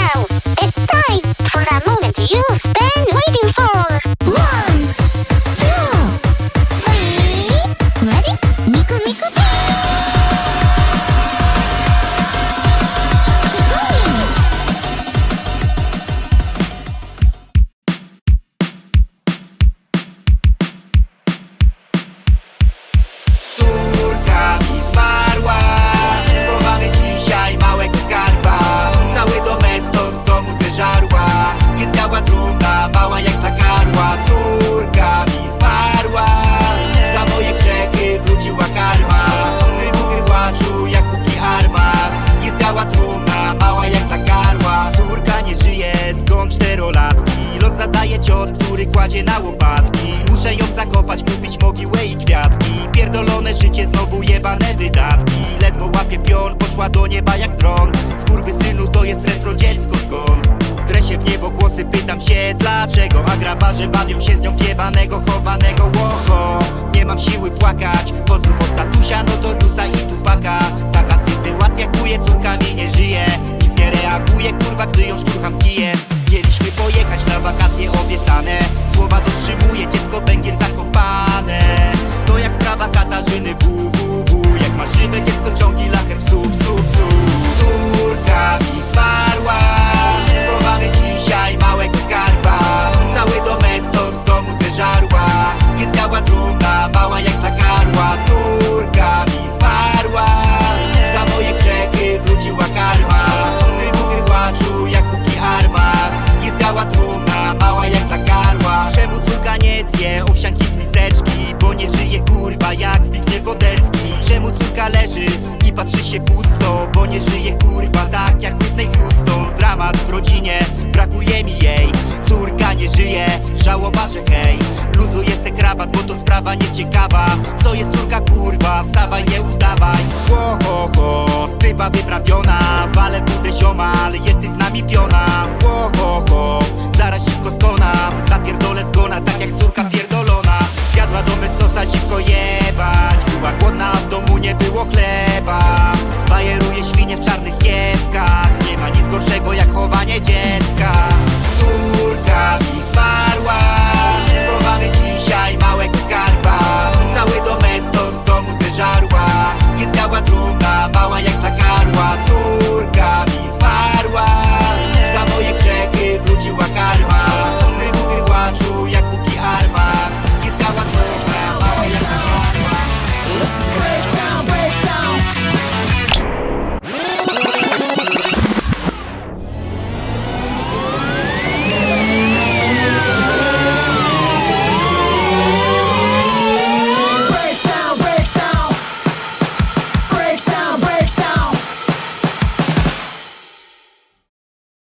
now. It's time for a moment you've been waiting for. cios, który kładzie na łopatki. Muszę ją zakopać, kupić mogiłę i kwiatki. Pierdolone życie, znowu jebane wydatki. Ledwo łapie pion, poszła do nieba jak dron. Synu to jest retro dziecko zgon Dresie w niebo głosy, pytam się dlaczego? A grabarze bawią się z nią w jebanego, chowanego łocho. たね krawat, bo to sprawa nieciekawa. Co jest córka kurwa, wstawaj, nie udawaj. Ho, ho, ho, stypa wyprawiona. Wale budę zioma, jesteś z nami piona.